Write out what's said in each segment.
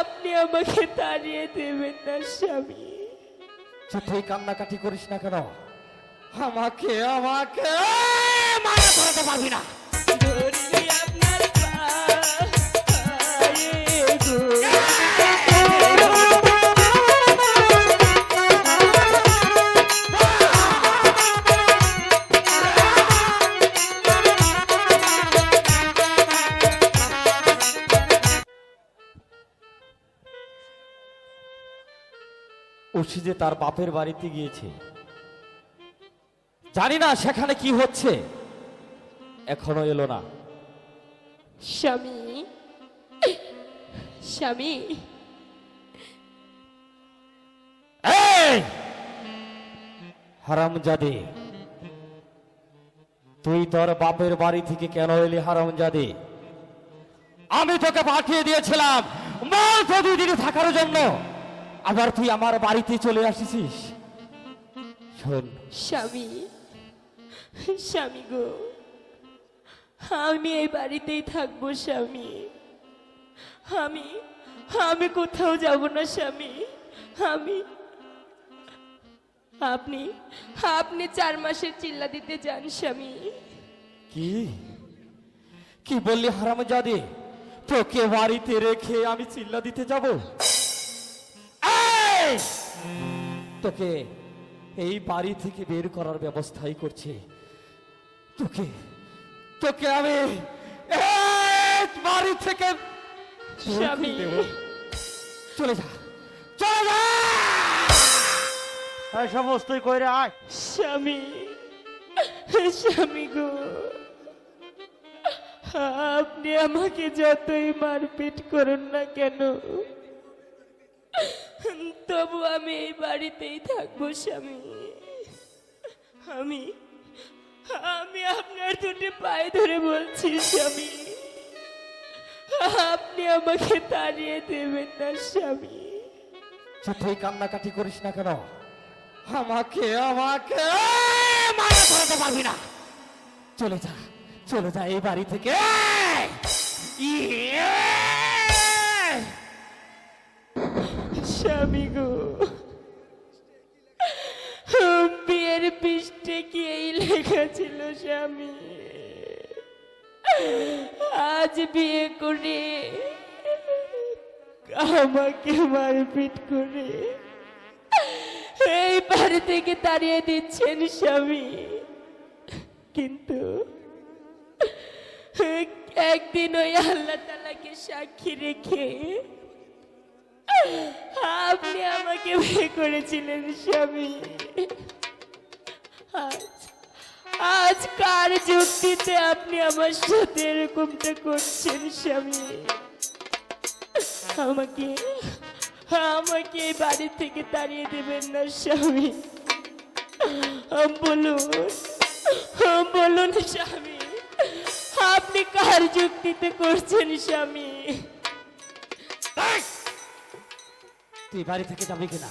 আপনি আমাকে তাড়িয়ে দেবেন না স্বামী। চোখে কান্নাকাটি করিস না কেন? আমাকে আমাকে মারা ধরাতে পারবি না। উঠি যে তার বাপের বাড়িতে গিয়েছে। জানি না সেখানে কি হচ্ছে। এখনও এলো না। স্বামী স্বামী। হারামজাদে তুই তোর বাপের বাড়ি থেকে কেন এলি হারামজাদে? আমি তোকে পাঠিয়ে দিয়েছিলাম। মাল প্রতিদিন থাকার জন্য। আবার তুই আমার বাড়িতে চলে আসিস শোন। স্বামী স্বামী গো আমি এই বাড়িতেই থাকব স্বামী। আমি আমি কোথাও যাব না স্বামী। আমি আপনি আপনি চার মাসের চিল্লা দিতে যান স্বামী। কি? কি বললি হারামজাদে? তোকে বাড়িতে রেখে আমি চিল্লা দিতে যাব! তোকে এই বাড়ি থেকে বের করার ব্যবস্থাই করছি। তোকে তোকে আমি এই বাড়ি থেকে। চলে যা চলে যা! এই সমস্তই কইরে আয়। স্বামী স্বামী গো আপনি আমাকে যতই মারপিট করুন না কেন তবু আমি এই বাড়িতেই থাকব, স্বামী। আমি আমি আপনার দুটি পায়ে ধরে বলছি, স্বামী। আপনি আমাকে তাড়িয়ে দেবেন না, স্বামী। চোখে কান্নাকাটি করিস না কেন? আমাকে আমাকে মায়া ধরাতে পারবি না। চলে যা চলে যা এই বাড়ি থেকে। ইয়ে! স্বামী গো বিয়ের পৃষ্ঠে কি এই লেখা ছিল, স্বামী? আজ বিয়ে করে আমাকে মারপিট করে এই বাড়ি থেকে তাড়িয়ে দিচ্ছেন, স্বামী। কিন্তু একদিন ওই আল্লাহ তালাকে সাক্ষী রেখে আপনি আমাকে বিয়ে করেছিলেন স্বামী। আজ কার যুক্তিতে আপনি আমার সাথে এরকমটা করছেন স্বামী? আমাকে আমাকে বাড়ি থেকে তাড়িয়ে দেবেন না স্বামী। বলুন বলুন স্বামী, আপনি কার যুক্তিতে করছেন স্বামী? তুই বাড়ি থেকে যাবি কিনা?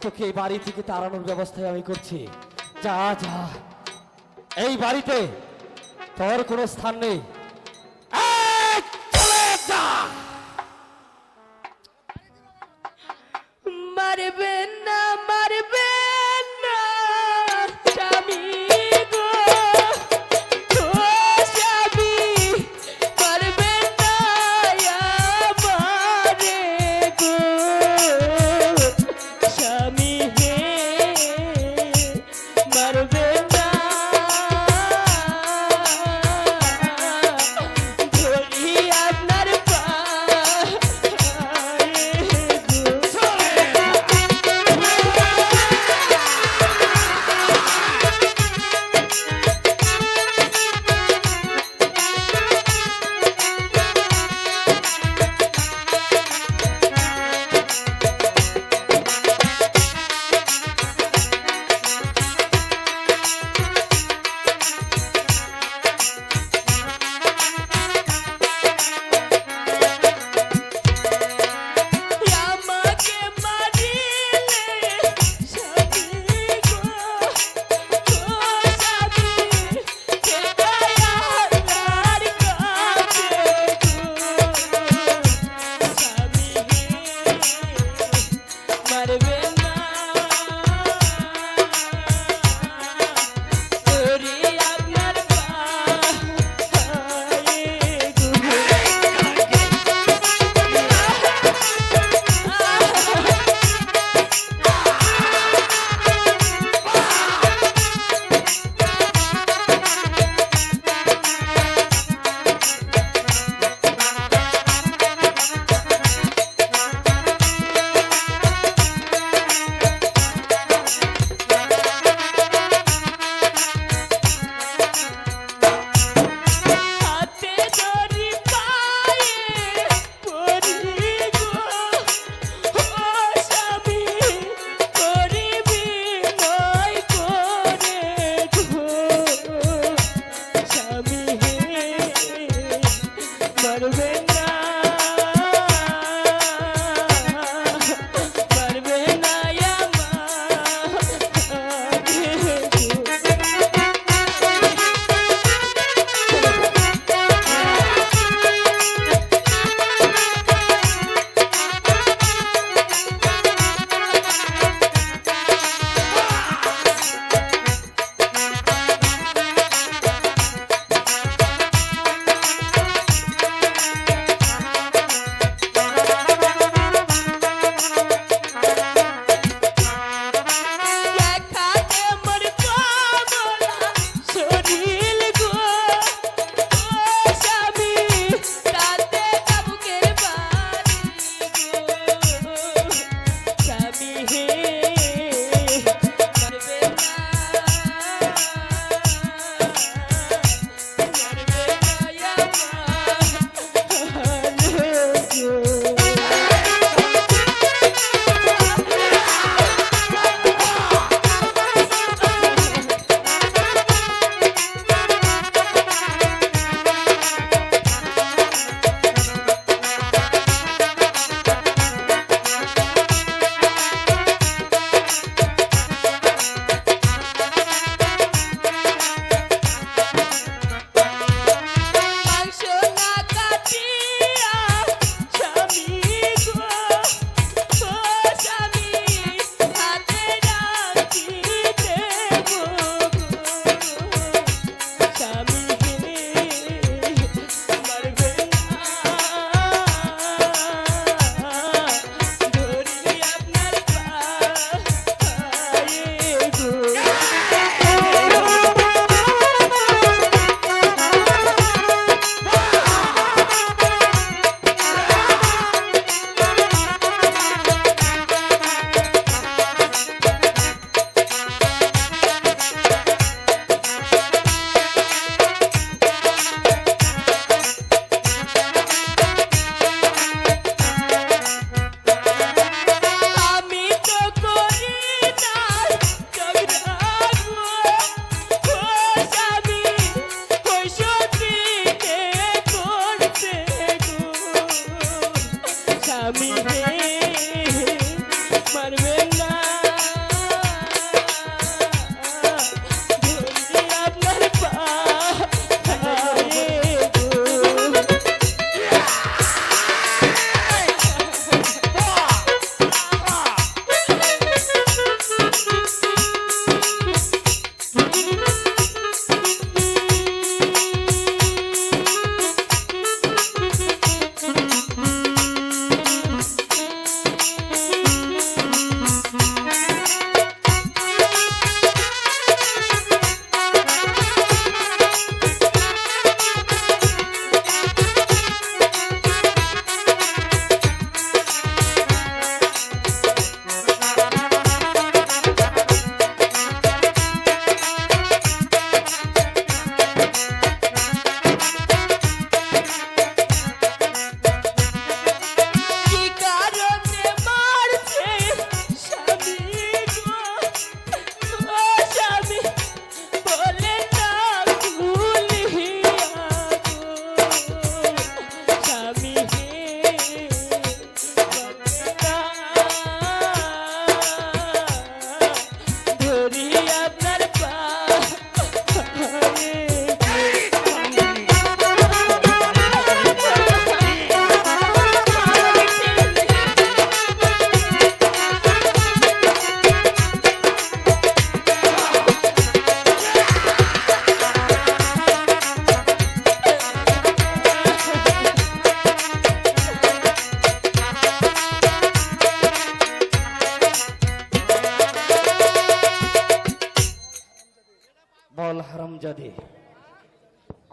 তোকে এই বাড়ি থেকে তাড়ানোর ব্যবস্থায় আমি করছি। যা যা। এই বাড়িতে তোর কোনো স্থান নেই। এই,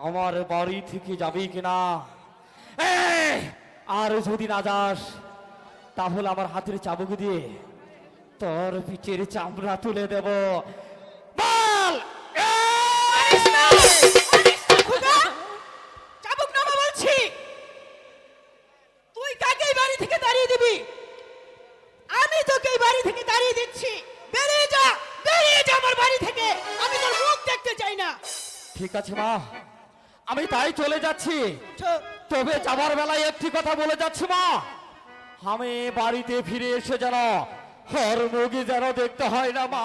আমার বাড়ি থেকে যাবি কিনা? আর যদি না যাস তাহলে আমার হাতের চাবুক দিয়ে তোর পিঠের চামড়া তুলে দেব। বল! এই! চাবুক নামা বলছি। তুই কাকে বাড়ি থেকে দাঁড়িয়ে দিবি? আমি তোকে বাড়ি থেকে দাঁড়িয়ে দিচ্ছি। বেরিয়ে যা বেরিয়ে যা আমার বাড়ি থেকে। আমি তোর মুখ দেখতে চাই না। ঠিক আছে মা। আমি তাই চলে যাচ্ছি। তবে যাবার বেলায় একটি কথা বলে যাচ্ছি, মা। আমি বাড়িতে ফিরে এসে যেন হর মুগি যেন দেখতে হয় না, মা।